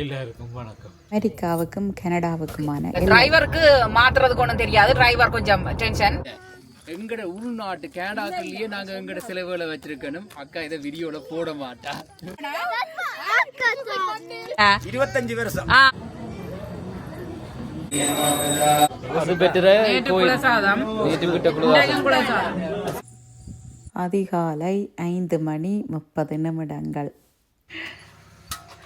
எல்லாருக்கும் வணக்கம். அமெரிக்காவுக்கும் கனடாவுக்குமான டிரைவருக்கு மாத்துறதுக்கு ஒன்றும் தெரியாது. டிரைவர் கொஞ்சம் டென்ஷன் எங்கட உள்நாட்டு கேனடாக்குள்ளேயே நாங்க எங்கட செலவுகளை வச்சிருக்கணும். அக்கா இதை வீடியோல போட மாட்டா. இருபத்தஞ்சு வருஷம். அது பெற்ற அதிகாலை ஐந்து மணி முப்பது நிமிடங்கள்.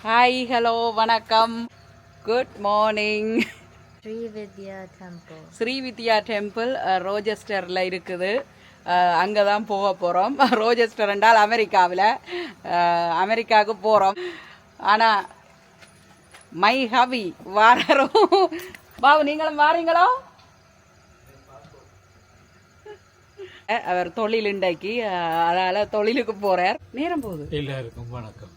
ஹாய் ஹலோ வணக்கம். Good morning Shri Vidya temple ரோஜெஸ்டரில் இருக்குது. அங்கே தான் போக போகிறோம் ரோஜெஸ்டர் என்றால் அமெரிக்காவில். அமெரிக்காவுக்கு போகிறோம் ஆனால் மை ஹவி வாரரும். பாபு நீங்களும் வாரீங்களோ? அவர் தொழில் இன்றைக்கு அதால தொழிலுக்கு போறார். நேரம் போகுது. எல்லாருக்கும் வணக்கம்.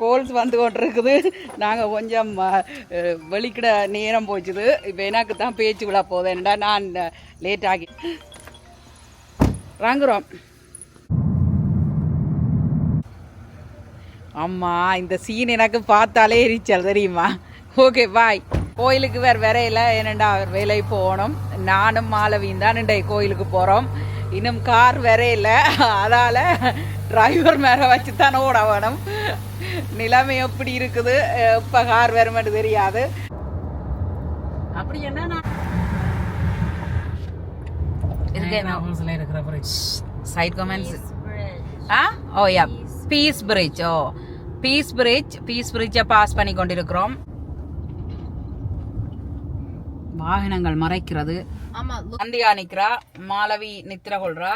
கோல்ஸ் வந்து கொண்டிருக்குது. நாங்கள் கொஞ்சம் வெளிக்கிட நேரம் போச்சுது. இப்போ எனக்கு தான் பேச்சு விழா போதேன்டா நான் லேட் ஆகி வாங்குறோம். அம்மா இந்த சீன் எனக்கு பார்த்தாலே எரிச்சல் தெரியுமா? ஓகே பாய் கோயிலுக்கு வேறு வரையில. ஏனண்டா அவர் வேலைக்கு போகணும். நானும் மாலவியும் தான் இன்றைய கோயிலுக்கு போகிறோம் இன்னும் கார் வரையில. அதால் டிரைவர் மேலே வச்சு தான் ஓட வேணும். நிலைமை எப்படி இருக்குது? இப்போ கார் வருமென்று தெரியாது. அப்படி என்ன சைட் கமெண்ட்ஸ் ஆ? ஓ yeah Peace Bridge oh. Peace Bridge Peace பிரிட்ஜை pass பண்ணி கொண்டிருக்கிறோம். வாகனங்கள் மறைக்கிறது. நந்தியா நிக்கிறா. மாலவி நித்திர கொள்றா.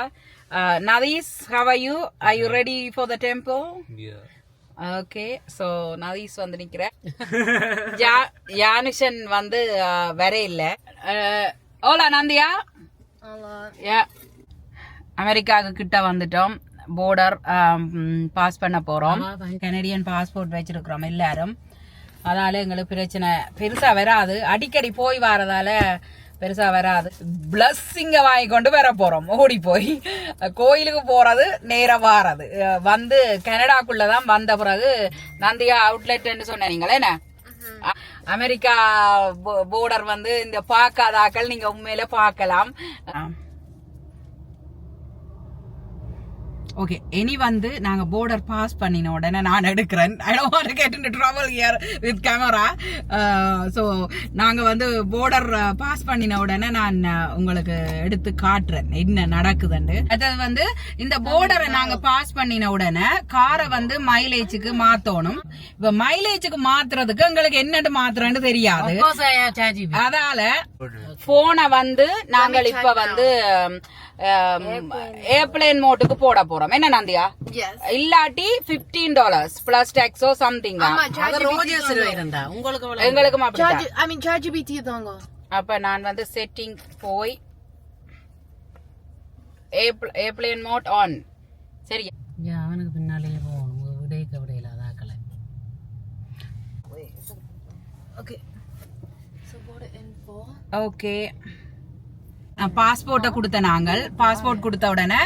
Nadhees how are you? Are you ready for the temple? Okay so Nadhees வந்து நிக்கிற ஜா யானுஷன் வந்து uh, வர இல்லை. ஓலா நந்தியா யா அமெரிக்காவுக்கு கிட்ட வந்துட்டோம். போர்டர் பாஸ் பண்ண போறோம். கனடியன் பாஸ்போர்ட் வச்சிருக்கிறோம் எல்லாரும். அதால எங்களுக்கு பிரச்சனை பெருசா வராது. அடிக்கடி போய் வரதால பெருசா வராது. பிளஸ்ஸிங்க வாங்கி கொண்டு வர போறோம். ஓடி போய் கோயிலுக்கு போறது நேரா வாரது. வந்து கனடாக்குள்ளதான் வந்த பிறகு நந்தியா அவுட்லெட்னு சொன்னீங்களே என்ன? அமெரிக்கா போர்டர் வந்து இந்த பார்க்காதாக்கள் நீங்க உண்மையில பார்க்கலாம். ஓகே இனி வந்து நாங்க போர்டர் பாஸ் பண்ணின உடனே நான் எடுக்கிறேன். I don't want to get into trouble here with camera so நாங்க வந்து போர்டர் பாஸ் பண்ணின உடனே நான் அஹ், உங்களுக்கு எடுத்து காட்டுறேன். என்ன நடக்குதுன்னு. அதாவது வந்து இந்த போர்டரை நாங்க பாஸ் பண்ணின உடனே காரை வந்து மைலேஜுக்கு மாத்தணும். இப்ப மைலேஜுக்கு மாத்துறதுக்கு எங்களுக்கு என்னட்டு மாத்துறேன்னு தெரியாது. அதால போனை வந்து நாங்கள் இப்ப வந்து ஏர்பிளேன் மோட்டுக்கு போட போறோம். என்ன நந்தியா? இல்லாட்டி fifteen dollars plus tax something எங்களுக்கும் தாங்க அப்ப நான் வந்து செட்டிங் போய் ஏர்பிளேன் மோட் ஆன் சரி அவனுக்கு பின்னாலேயே போகணும் விடைக்க விடையில அதாக்கலை ஓகே பாஸ்போர்ட்டை கொடுத்த நாங்கள் பாஸ்போர்ட் கொடுத்த உடனே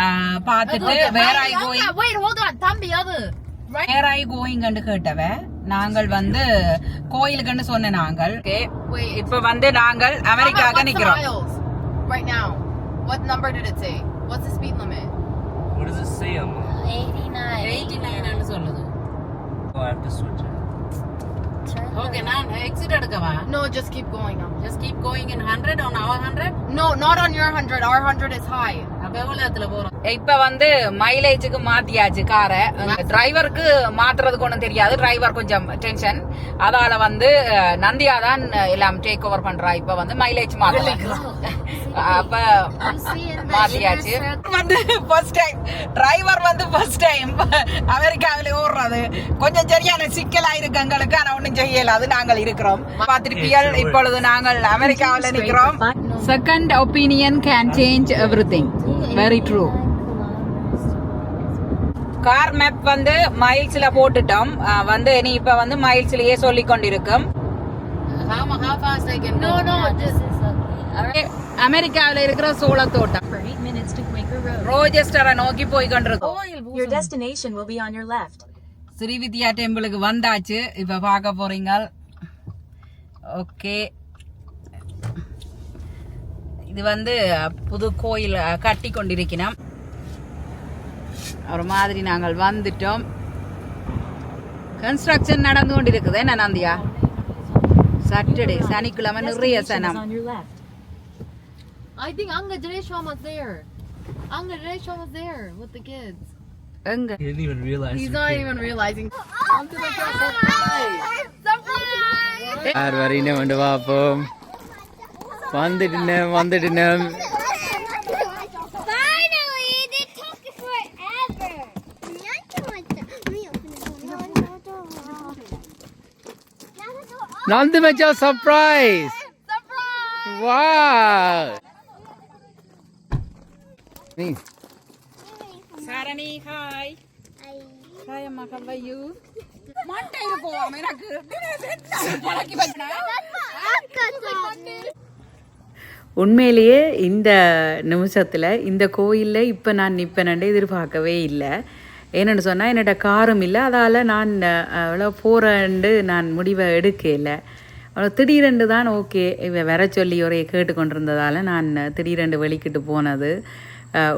அஹ், பார்த்துட்டு வேற I going Yeah, wait, hold on. தம்பி அது வேற ஐ கோயிங்கன்னு கேட்டவ நாங்கள் வந்து கோயிலுக்குன்னு சொன்ன நாங்கள். இப்ப வந்து நாங்கள் அமெரிக்காக நிக்கிறோம் right now? What number did it say? What's the speed limit? What does it say on there? Eighty nine சொல்லுது Oh, I have to switch Okay, now exit? No, just keep going. Now. Just keep going in 100 on our 100? No, not on your 100. Our 100 is high. இப்ப வந்து மைலேஜுக்கு மாத்தியாச்சு காரை டிரைவருக்கு மாத்துறதுக்கு ஒண்ணும் தெரியாது. Driver கொஞ்சம் tension அதால வந்து நந்தியா தான் எல்லாம் டேக் ஓவர் பண்றா. இப்ப வந்து மைலேஜ் மாத்தலாம் அப்ப மாத்தியாச்சு. வந்து ஃபர்ஸ்ட் டைம் டிரைவர் வந்து ஃபர்ஸ்ட் டைம் அமெரிக்காவில ஓடுறது கொஞ்சம் சரியான சிக்கலா இருக்கு எங்களுக்கு. ஆனா ஒண்ணும் செய்யல. அது நாங்கள் இருக்கிறோம். பார்த்திருப்பியல் இப்பொழுது நாங்கள் அமெரிக்காவில நிக்கிறோம் second opinion can change everything very true car map வந்து மைல்ஸ்ல போட்டுட்டோம். வந்து நீ இப்ப வந்து மைல்ஸ்லயே சொல்லி கொண்டிருக்கும் அமெரிக்காவில இருக்கிற சோளத்தோட்டம். ரோஜெஸ்டரை நோக்கி போய் கொண்டிருக்கோம். Your destination will be on your left. Sri வித்யா டெம்பிளுக்கு வந்தாச்சு. இப்ப பார்க்க போறீங்க. ஓகே இது வந்து புது கோயில் கட்டி கொண்டிருக்கிறோம் ஒரு மாதிரி நாங்கள் வந்துட்டோம் கன்ஸ்ட்ரக்ஷன் நடந்து கொண்டிருக்குது என்ன நந்தியா சாட்டர்டே சனிக்கிழமை நிறைய சனம். I think Anga Dineshwam was there. Anga Dineshwam was there with the kids. எங்க He didn't even realize. He's not came. even realizing. யார் வரையினே வந்து பார்ப்போம் வந்துட்டுனேன் வந்துட்டுனேன் Finally! They took forever. Let me open it. Nandhu மச்சா surprise வா நீ. சரணி ஹாய் ஹாய் அம்மா கவ்வையூ மண்டையில போவாம எனக்கு. பழக்கி வச்சா உண்மையிலேயே இந்த நிமிஷத்தில் இந்த கோயிலில் இப்போ நான் நிற்பேனண்டு எதிர்பார்க்கவே இல்லை. ஏன்னு சொன்னால் என்னோட காரும் இல்லை. அதால் நான் அவ்வளோ போகிறேன்ட்டு நான் முடிவை எடுக்கல. அவ்வளோ திடீரெண்டு தான் ஓகே இவன் வர சொல்லி ஒரே கேட்டுக்கொண்டிருந்ததால் நான் திடீரெண்டு வெளிக்கிட்டு போனது.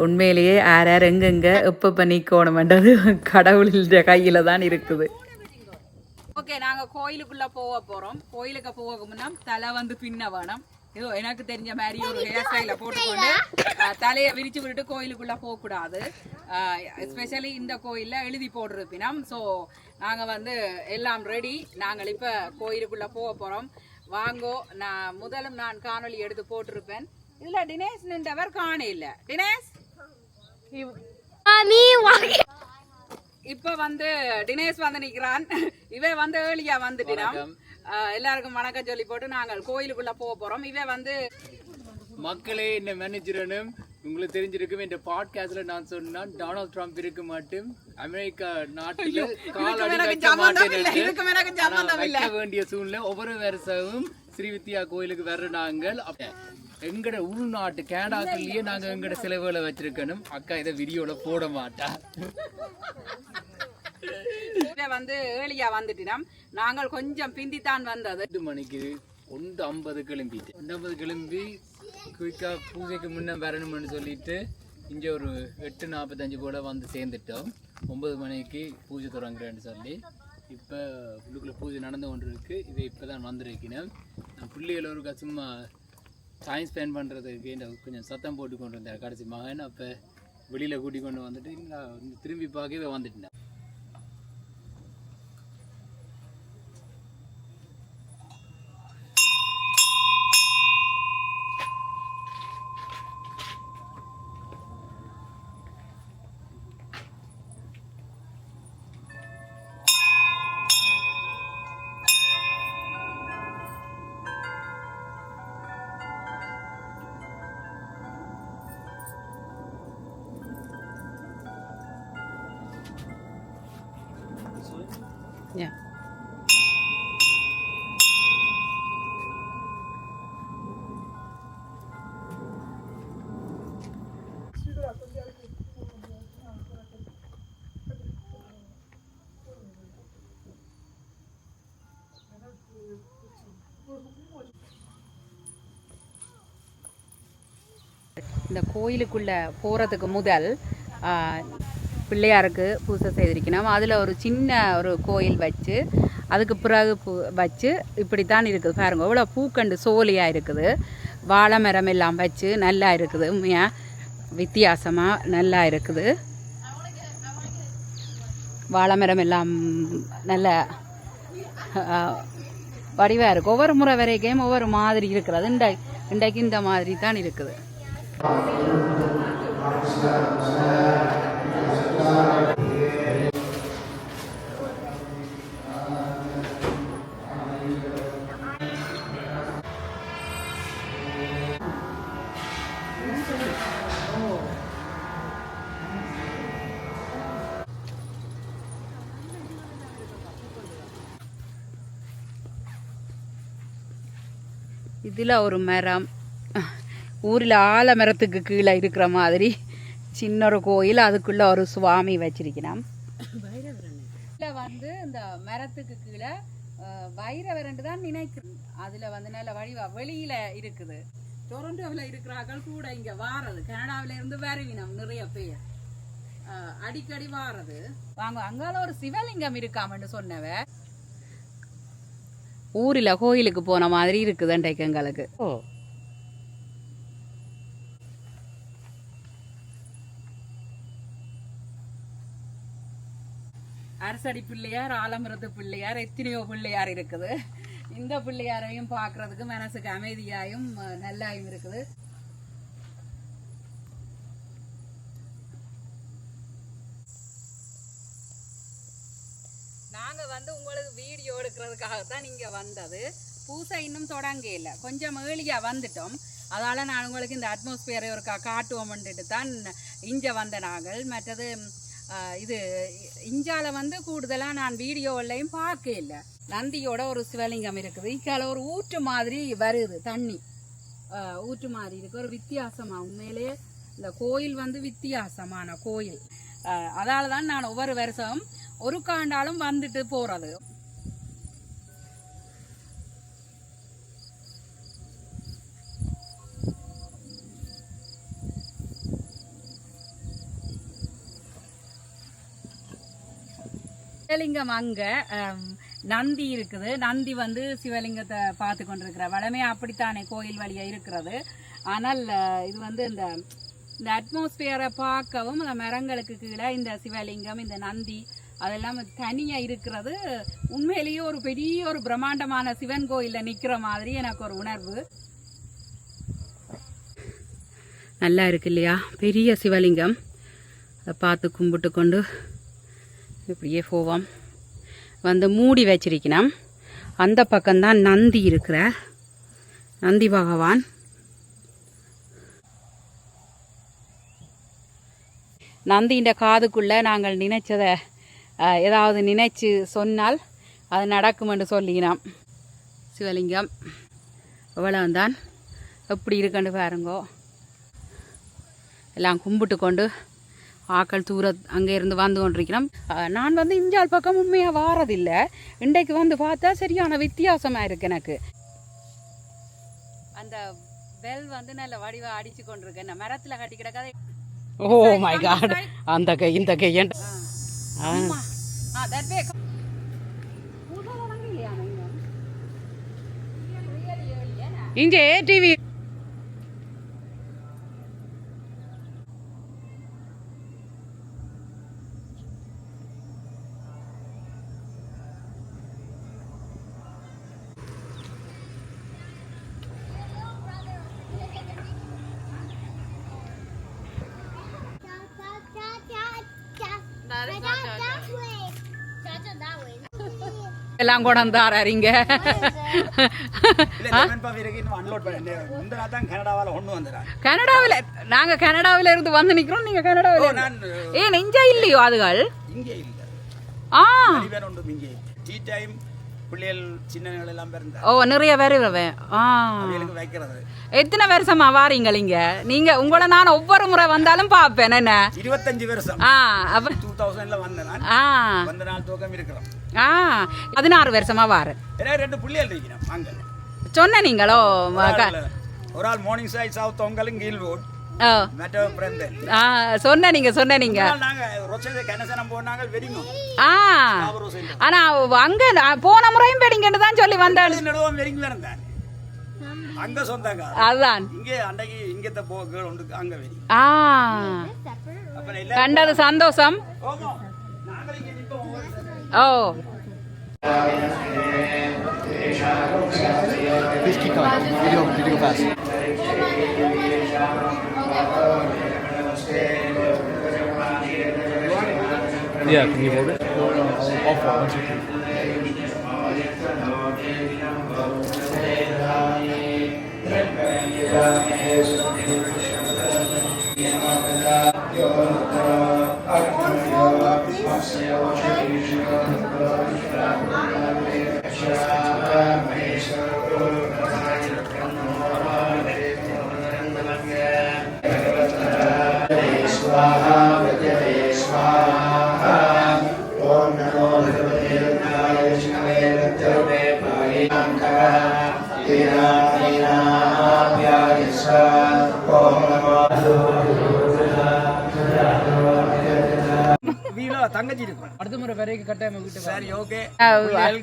உண்மையிலேயே யார் யார் எங்கெங்கே எப்போ நிற்கணுமென்றது கடவுளின் கையில் தான் இருக்குது. ஓகே நாங்கள் கோயிலுக்குள்ளே போக போகிறோம் கோயிலுக்கு போக முன்னா தலை வந்து பின்ன வேணும். ஏதோ எனக்கு தெரிஞ்ச மாதிரி ஒரு ஹேர் ஸ்டைல போட்டுக்கொண்டு தலையை விரிச்சு விட்டுட்டு கோயிலுக்குள்ள போக கூடாது எஸ்பெஷலி இந்த கோயில்ல எழுதி போட்டிருப்பினம். ஸோ நாங்க வந்து எல்லாம் ரெடி நாங்கள் இப்ப கோயிலுக்குள்ள போக போறோம். வாங்கோ நான் முதலும் நான் காணொளி எடுத்து போட்டிருப்பேன். இதுல தினேஷ் நின்றவர் காண இல்ல. தினேஷ்? இப்ப வந்து தினேஷ் வந்து நிக்கிறான். இவன் வந்து ஏர்லியா வந்துட்டினான். எல்லாருக்கும் வணக்கம் சொல்லி போட்டு நாங்கள் கோயிலுக்குள்ள போக போறோம். இவன் வந்து மக்களே என்ன மேனேஜரனும் உங்களுக்கு தெரிஞ்சிருக்கும் இந்த பாட்காஸ்ட்ல நான் சொன்னேன் டொனால்ட் ட்ரம்ப் இருக்க மாட்டேன். அமெரிக்கா நாட்டுல வைக்க வேண்டிய சூழ்நிலை ஒவ்வொரு வருஷமும் ஸ்ரீ வித்யா கோயிலுக்கு வர்ற நாங்கள். எங்கட உள்நாட்டு கேடாக்குள்ளேயே நாங்க எங்கட செலவுகளை வச்சிருக்கணும். அக்கா இதை வீடியோல போட மாட்டா. வந்து ஏழியா வந்துட்டினான் நாங்கள் கொஞ்சம் பிந்தித்தான் வந்தது. எட்டு மணிக்கு ஒன்று ஐம்பது கிளம்பிட்டு ஒன்று ஐம்பது கிளம்பி குயிக்காக பூஜைக்கு முன்னே வரணும்னு சொல்லிட்டு இங்கே ஒரு எட்டு நாற்பத்தஞ்சு போல் வந்து சேர்ந்துட்டோம். ஒம்பது மணிக்கு பூஜை தொடங்குறேன்னு சொல்லி. இப்போ உள்ளுக்குள்ளே பூஜை நடந்து கொண்டு இருக்கு இதை இப்போ தான் வந்திருக்கிறேன் நான் பிள்ளைகள் ஒரு சும்மா டைம் ஸ்பெண்ட் பண்ணுறதுக்கு இந்த கொஞ்சம் சத்தம் போட்டு கொண்டு வந்தேன் கடைசி மகன் அப்போ வெளியில் கூட்டி கொண்டு வந்துட்டு திரும்பி பார்க்கவே வந்துட்டேன் இந்த கோயிலுக்குள்ளே போறதுக்கு முதல் பிள்ளையாருக்கு பூஜை செய்திருக்கணும். அதில் ஒரு சின்ன ஒரு கோயில் வச்சு அதுக்கு பிறகு பூ வச்சு இப்படித்தான் இருக்குது. பாருங்க இவ்வளோ பூக்கண்டு சோலியாக இருக்குது. வாழை மரம் எல்லாம் வச்சு நல்லா இருக்குது. உண்மையாக வித்தியாசமாக நல்லா இருக்குது. வாழை மரம் எல்லாம் நல்ல வடிவாக இருக்குது ஒவ்வொரு முறை வரைக்கும் ஒவ்வொரு மாதிரி இருக்கிறது. இண்டை இன்றைக்கு இந்த மாதிரி தான் இருக்குது. இதில் ஒரு மரம். ஊரில் ஆலமரத்துக்கு கீழே இருக்கிற மாதிரி சின்ன ஒரு கோயில் அதுக்குள்ள ஒரு சுவாமி வச்சிருக்கிறோம் இதில் வந்து இந்த மரத்துக்கு கீழே வைரவரண்டு தான் நினைக்கிறேன் அதில் வந்து நல்ல வடிவா வெளியில இருக்குது. டொரண்டோவில் இருக்கிறார்கள் கூட இங்கே வாரது. கனடாவில இருந்து வருவினம் நிறைய பேர். அடிக்கடி வாரது. வாங்க அங்கால ஒரு சிவலிங்கம் இருக்காமன்னு சொன்னவ. ஊரில் கோயிலுக்கு போன மாதிரி இருக்குது அன்றைக்கு எங்களுக்கு. ஓ. அரசடி பிள்ளையார் ஆலமரத்து பிள்ளையார் எத்தனையோ பிள்ளையார் இருக்குது. இந்த பிள்ளையாரையும் பார்க்கறதுக்கு மனசுக்கு அமைதியாயும் நல்லாயும் இருக்குது. நாங்க வந்து உங்களுக்கு வீடியோ எடுக்கிறதுக்காக தான் நீங்க வந்தது. பூசை இன்னும் தொடங்க இல்லை. கொஞ்சம் ஏழியா வந்துட்டோம். அதால நான் உங்களுக்கு இந்த அட்மாஸ்பியரை ஒரு கா காட்டுவோம்ன்ட்டு தான் இங்க வந்த நாங்கள். மற்றது இது இஞ்சால வந்து கூடுதலாக நான் வீடியோவிலையும் பார்க்க இல்லை. நந்தியோட ஒரு சிவலிங்கம் இருக்குது. இக்கால ஒரு ஊற்று மாதிரி வருது தண்ணி. ஊற்று மாதிரி இருக்கு. ஒரு வித்தியாசமாக உண்மையிலேயே இந்த கோயில் வந்து வித்தியாசமான கோயில். ஆஹ், அதால தான் நான் ஒவ்வொரு வருஷம் ஒரு காண்டாலும் வந்துட்டு போகிறது சிவலிங்கம் அங்க நந்தி இருக்குது. நந்தி வந்து சிவலிங்கத்தை பார்த்து கொண்டிருக்கிற வளமே அப்படித்தானே கோயில் வழியா இருக்கிறது. ஆனால் இது வந்து இந்த இந்த அட்மாஸ்பியரை பார்க்கவும் அந்த மரங்களுக்கு கீழே இந்த சிவலிங்கம் இந்த நந்தி அதெல்லாம் தனியா இருக்கிறது. உண்மையிலேயே ஒரு பெரிய ஒரு பிரம்மாண்டமான சிவன் கோயில்ல நிக்கிற மாதிரி எனக்கு ஒரு உணர்வு. நல்லா இருக்கு இல்லையா? பெரிய சிவலிங்கம். அதை பார்த்து கும்பிட்டு கொண்டு இப்படியே போவோம். வந்து மூடி வச்சிருக்கணும். அந்த பக்கம்தான் நந்தி இருக்கிற. நந்தி பகவான். நந்தியின் காதுக்குள்ள நாங்கள் நினைச்சதை ஏதாவது நினைச்சு சொன்னால் அது நடக்கும் என்று சொல்லினோம். சிவலிங்கம் இவ்வளவுதான் எப்படி இருக்குன்னு பாருங்கோ. எல்லாம் கும்பிட்டு கொண்டு ஆக்கள் தூர அங்கே இருந்து வந்து கொண்டிருக்கிறோம். நான் வந்து இஞ்சால் பக்கம் உண்மையாக வாரதில்லை. இன்றைக்கு வந்து பார்த்தா சரியான வித்தியாசமாக இருக்கு எனக்கு. அந்த பெல் வந்து நல்ல வடிவா அடிச்சு கொண்டிருக்கு. என்ன மரத்துல கட்டி கிடக்காத ஓ மை காட் அந்த கை இந்த கை ஆ. தட் வே இங்கே டிவி எல்லாம் கனடாவால கொண்டு வந்துறான் கனடாவில் நாங்க கனடாவில இருந்து வந்து நிக்கிறோம் நீங்க கனடாவில ஏன் நெஞ்சா இல்லையோ அதுகள்? இங்கே இல்ல. ஆ. இங்கே டீ டைம் பிள்ளைகள் சின்னங்கள் எல்லாம் பிறந்தா. ஓ நிறைய பேர் வருவேன் ஆ. அவைகளுக்கு வைக்கிறது. எத்தனை வருஷமா வாரீங்க இங்க நீங்க உங்களை நான் ஒவ்வொரு முறை வந்தாலும் பார்ப்பேன் என்ன? இருபத்தஞ்சு வருஷம். ஆ அப்ப டூ தௌசண்ட்ல வந்த நான். ஆ. வந்த நாள் தூக்கம் இருக்கிறோம். ஆ பதினாறு வருஷமா வாரேன் ஏன்னா ரெண்டு பிள்ளைகள் இருக்கிறோம் அங்க. சொன்ன நீங்களோ ஒரு ஆள் மார்னிங் சைட் சவுத் தொங்கலும் கீழ் ரோட் சொன்ன நீங்க சொன்ன நீங்க. நாங்க ரொச்சதை கனசனம் போனாங்க வெடிங்க ஆ. ஆனா அங்க போன முறையும் பெடிங்கன்னு தான் சொல்லி வந்தேன் அங்க சொந்தங்க அதுதான். இங்கே அன்றைக்கு இங்கத்த போ கேள் உண்டு அங்க வெடி ஆ. கண்டது சந்தோஷம். Oh. Please keep going. Fast. Yeah, can you hold it? All four, one, two, three. Yeah. Señor, தங்கச்சி இருக்கும் அடுத்த முறை வரைக்கும் கட்டாயம் வீட்டு சரி ஓகே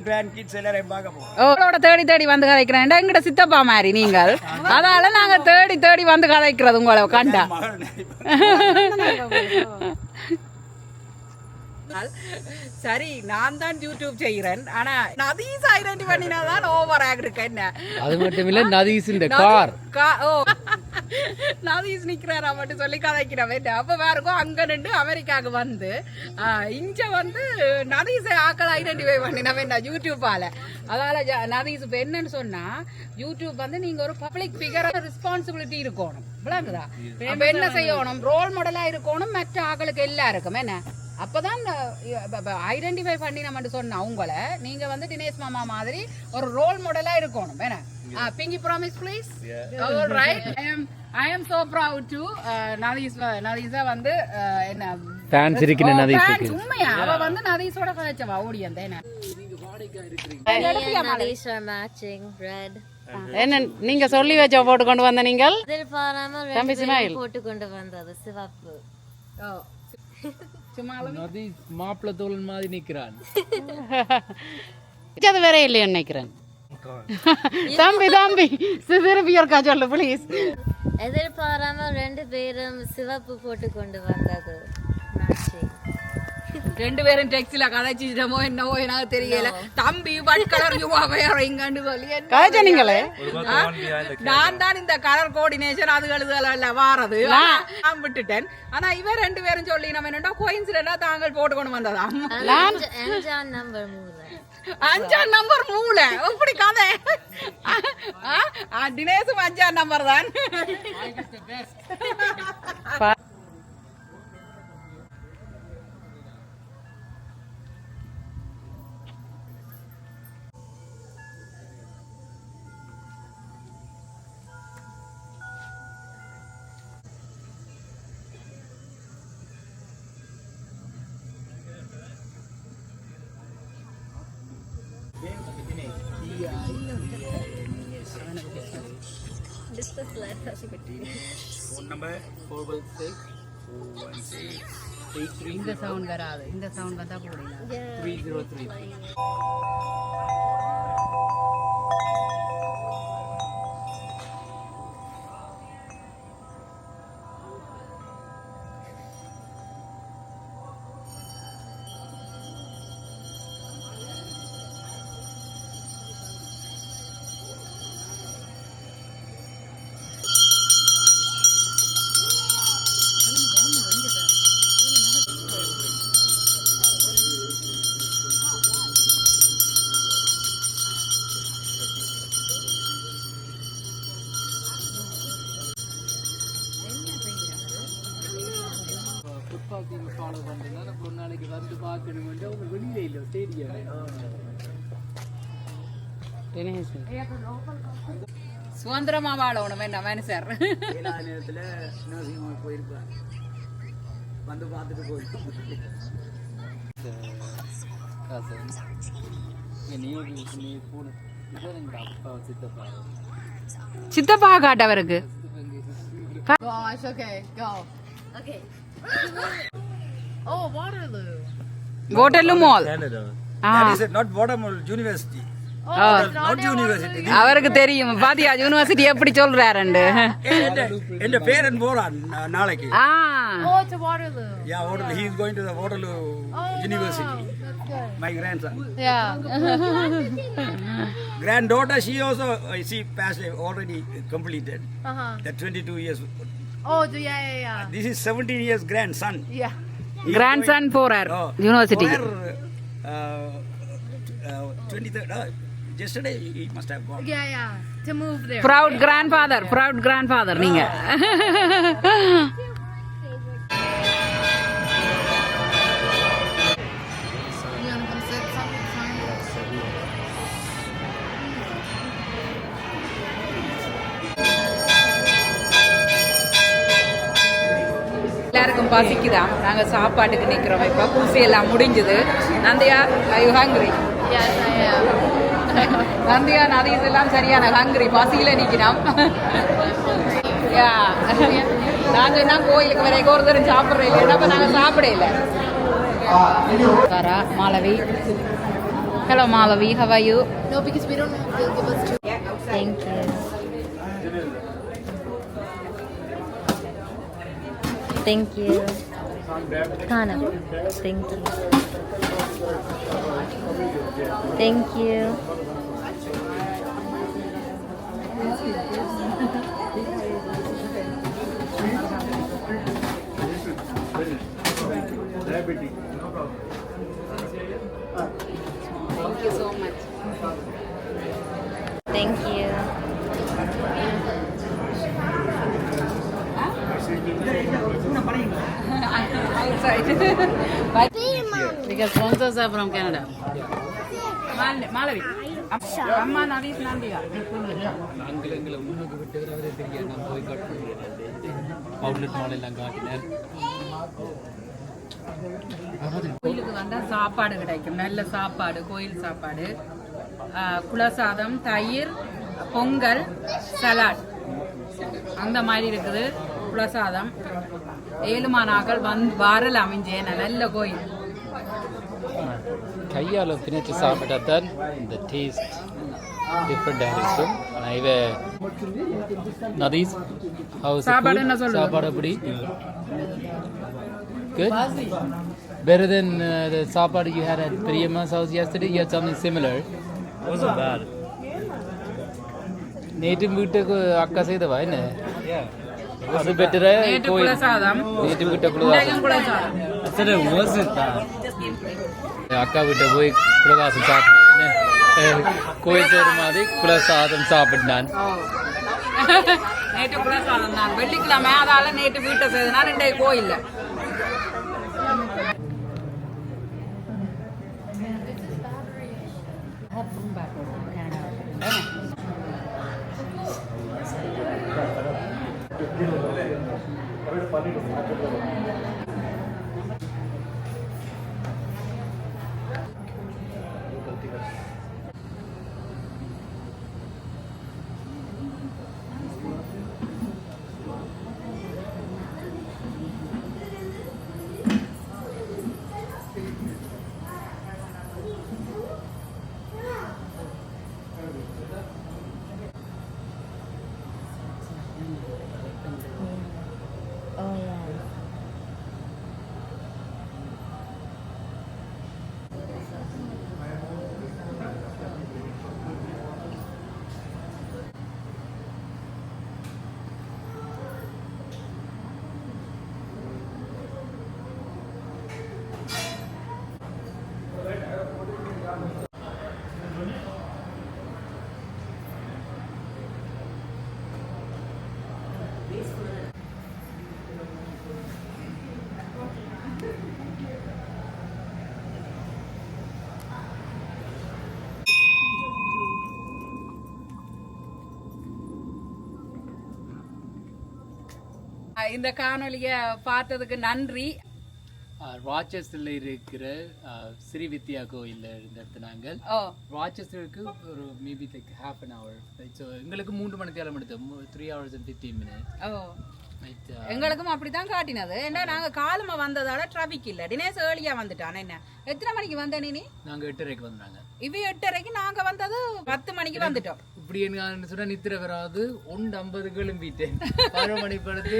கிராண்ட் கிட்ஸ் எல்லாரையும் பார்க்க அவரோட தேடி தேடி வந்து கதைக்கிறேன். எங்கிட்ட சித்தப்பா மாதிரி நீங்கள்? அதால நாங்க தேடி தேடி வந்து கதைக்கிறது உங்களை கண்டா? நினைப்பேன். சரி நான் தான் யூடியூப் செய்கிறேன். ஆனா நதீஸ் ஐடென்டி பண்ணினா தான் ஓவரா இருக்கு என்ன? அது மட்டும் இல்ல நதீஸ் இந்த கார். ஓ. நதீஸ் நிக்கிறாரா மட்டும் சொல்லி கதைக்கிறவன் அப்ப வேறுக்கும் அங்க நின்று அமெரிக்காவுக்கு வந்து இங்க வந்து நதீஸை ஆக்கள் ஐடென்டிஃபை பண்ணினவன் யூடியூப்பால. அதால ஜ- நதீஸ் இப்ப என்னன்னு சொன்னா யூடியூப் வந்து நீங்க ஒரு பப்ளிக் ஃபிகர் ரெஸ்பான்சிபிலிட்டி இருக்கணும். விளங்குதா? அப்ப என்ன செய்யணும்? ரோல் மாடலா இருக்கணும் மற்ற ஆக்களுக்கு எல்லாருக்கும் என்ன? அப்பதான் ஐடென்டிஃபை பண்ணி நம்ம சொன்ன அவங்கள நீங்க வந்து தினேஷ் மாமா மாதிரி ஒரு ரோல் மாடலா இருக்கணும். என்ன? Pinky promise please right I am I am so proud to Nadhees நதீஸா வந்து என்ன? ஃபேன்ஸ் இருக்கிற ஓ, நதீஸ் உண்மையா? அவ வந்து நதீஸோட கதைச்சவா ஓடியந்த என்ன. என்ன நீங்க சொல்லி வச்ச போட்டு கொண்டு வந்த நீங்கள்? தம்பி போட்டு கொண்டு வந்தது. சிவப்பு. மாப்பிள்ள தோழன் மாதிரி நிக்கிறான். அது வேற இல்லையா நினைக்கிறேன். தம்பி தம்பி திருப்பி இருக்கா சொல்லு ப்ளீஸ் எதிர்பாராமல் ரெண்டு பேரும் சிவப்பு போட்டு கொண்டு வந்தது. ரெண்டு பேரும் டெக்ஸில கதைச்சிட்டமோ என்னவோ எனக்கு தெரியல. தம்பி ஒயிட் கலர் யுவா வேறங்கன்னு சொல்லி கதைச்ச நீங்களே? நான் தான் இந்த கலர் கோஆர்டினேஷன் அது எழுதுல வாரது. நான். விட்டுட்டேன். ஆனா இவன் ரெண்டு பேரும் சொல்லி நம்ம என்னடா கோயின்சிடென்டா தாங்கள் போட்டு கொண்டு வந்ததாம் அஞ்சாம் நம்பர் மூணு அஞ்சாம் நம்பர் மூல எப்படி கதை? தினேஷும் அஞ்சாம் நம்பர் தான். Phone number four one six four one six இந்த சவுண்ட் வராது. இந்த சவுண்ட் வந்தா போடலாம் three zero three football team follow பண்ணுறதுனால ஒரு நாளைக்கு வந்து பார்க்கணுமெண்டு அவங்க வெளியில இல்லை ஸ்டேடியம் சுதந்திரமா வாழணும் என்ன மனுஷர் ஏழாவது நேரத்தில் நர்சிங் ஹோம் போயிருப்பார் வந்து பார்த்துட்டு அப்பா சித்தப்பா சித்தப்பா காட்டு அவருக்கு Gosh, okay, go. Okay. Oh, Waterloo. Hotel mall That is not Watermill University. Not university. அவருக்கு தெரியும் பாத்தியா யூனிவர்சிட்டி எப்படி சொல்றாருண்டு என் பேரன் போறான் நாளைக்கு Oh, Waterloo. Yeah, Waterloo. He is going to the Waterloo University. My grandson. Yeah. Granddaughter, she also uh, she passed uh, already completed Uh huh. the 22 years. Oh, yeah, yeah, yeah. This is 17 years grandson. Yeah. Grandson for her oh, uh, university. For, uh, uh 23rd, uh, yesterday he must have gone. Yeah, yeah. To move there. Proud grandfather, yeah. proud grandfather, oh. எல்லாருக்கும் பசிக்குதா நாங்க சாப்பாட்டுக்கு நிக்கிறோம் இப்ப பூசி எல்லாம் முடிஞ்சது நந்தியா I you hungry. நந்தியா நதீஸ் எல்லாம் சரியான ஹங்கிரி பசியில நிக்கிறோம் யா நான் சொன்னா கோயிலுக்கு வரைக்கும் ஒரு தரம் சாப்பிட்றேன் இல்லை அப்ப நாங்க சாப்பிட இல்லை Malavi. How are you? No, because we don't know. They'll give us two. Thank you. Thank you. Kana. Thank you. Thank you. Thank you so much. Because sponsors are from Canada. அம்மா நாங்கள் எங்களை முன்னுக்கு விட்டு தெரிய நான் போய் outlet mall எல்லாம் கோயிலுக்கு வந்தால் சாப்பாடு கிடைக்கும். நல்ல சாப்பாடு கோயில் சாப்பாடு. குலசாதம் தயிர் பொங்கல் சலாட். அந்த மாதிரி இருக்குது. குலசாதம் ஏழுமானாக்கள் வந்து வாரல் அமைஞ்சேன் நல்ல கோயில் கையால் பிணைச்சு சாப்பிட்டா தான் இந்த டேஸ்ட் டிஃப்ரெண்டாக இருக்கும் நான் இவ நதீஸ் ஹவுஸ் சாப்பாடு என்ன சொல்லுது? சாப்பாடு எப்படி Good? Better than uh, the சாப்பாடு you had at Priyama's house yesterday? You had something similar. Wasn't bad. நேற்று வீட்டுக்கு அக்கா செய்தவா என்ன அது பெட்டரா நேற்று வீட்டை said it wasn't bad. அக்கா வீட்டை போய் குலவாசம் சாப்பிட்டு கோயில் சோறு மாதிரி குலசாதம் சாப்பிட்டான். நேற்று குலசாதம் தான் வெள்ளிக்கிழமை அதால நேற்று வீட்டை செய்தனா ரெண்டே கோயில்ல private funded இந்த காணொலிய பார்த்ததுக்கு நன்றி. ராச்செஸ்டரில் இருக்கிற ஸ்ரீ வித்யா கோயிலில் இருந்தது நாங்கள் ராச்செஸ்டருக்கு ஒரு maybe like half an hour so எங்களுக்கு மூன்று மணி நேரம் எடுத்தோம் three hours and fifteen minute எங்களுக்கும் அப்படிதான் காட்டினது. ஏன்னா நாங்க காலமா வந்ததால டிராபிக் இல்ல. தினேஷ் ஏர்லியா வந்துட்டான். என்ன? எத்தனை மணிக்கு வந்த நீ? நாங்கள் எட்டரைக்கு வந்தாங்க இவ எட்டரைக்கு நாங்க வந்தது பத்து மணிக்கு வந்துட்டோம். இப்படி என்ன சொன்னா நித்திர வராது. ஒன்று ஐம்பது கிளம்பிட்டேன் ஆறு மணி படுத்து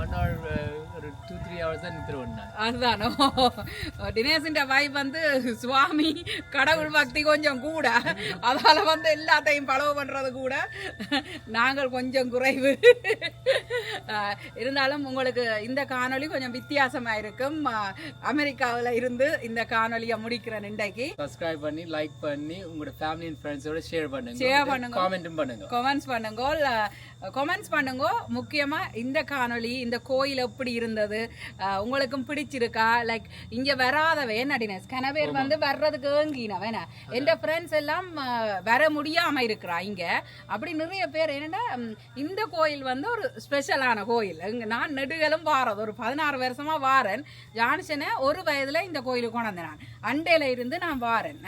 ஒன் ஹவர் ஒரு டூ த்ரீ ஹவர்ஸ் தான் நித்திர வந்தேன். அதுதானோ? தினேஷின் வைப் வந்து சுவாமி கடவுள் பக்தி கொஞ்சம் கூட. அதால வந்து எல்லாத்தையும் பலவு பண்றது கூட. நாங்கள் கொஞ்சம் குறைவு. இருந்தாலும் உங்களுக்கு இந்த காணொளி கொஞ்சம் வித்தியாசமா இருக்கும். அமெரிக்காவுல இருந்து இந்த காணொளியை முடிக்கிறேன் இன்றைக்கு. சப்ஸ்கிரைப் பண்ணி லைக் பண்ணி உங்களோட ஃபேமிலி அண்ட் ஃப்ரெண்ட்ஸோட ஷேர் பண்ணுங்க. Share பண்ணுங்க. காமெண்ட்டும் பண்ணுங்க. கமெண்ட்ஸ் பண்ணுங்க கமெண்ட்ஸ் பண்ணுங்க. முக்கியமா இந்த காணொளி இந்த கோயில் எப்படி இருந்தது? உங்களுக்கும் பிடிச்சிருக்கா? லைக் இங்க வராதவ என்ன டினஸ் கன பேர் வந்து வர்றதுக்கு ஏங்கினவ என்ன? என் ஃப்ரெண்ட்ஸ் எல்லாம் வர முடியாம இருக்கிறா இங்க? அப்படி நிறைய பேர் என்னன்னா இந்த கோயில் வந்து ஒரு ஸ்பெஷலான கோயில். நான் நெடுகளும் வாரது. ஒரு பதினாறு வருஷமா வாரேன். ஜான்சனை ஒரு வயதுல இந்த கோயிலுக்கு கொண்டு நான். அண்டையில இருந்து நான் வாரேன்.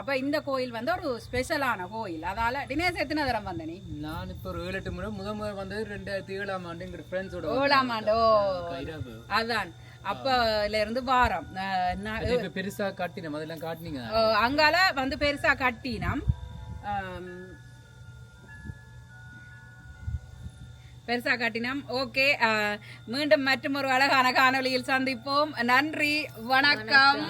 அப்ப இந்த கோயில் வந்து ஒரு ஸ்பெஷலான கோயில். அதால தினேஷ் எத்தனை தரம் வந்த நீ? நான் இப்போ ஒரு ஏழு எட்டு முறை முத முறை வந்தது ரெண்டாயிரத்தி ஏழாம் ஆண்டு ஃப்ரெண்ட்ஸோட ஏழாம் ஆண்டு ஓ. அதான். அப்பல இருந்து வாரம். பெருசா காட்டினோம். அதெல்லாம் காட்டினீங்க. அங்கால வந்து பெருசா கட்டினம். பெருசா காட்டினோம். ஓகே. மீண்டும் மற்றும் ஒரு அழகான காணொளியில் சந்திப்போம். நன்றி. வணக்கம்.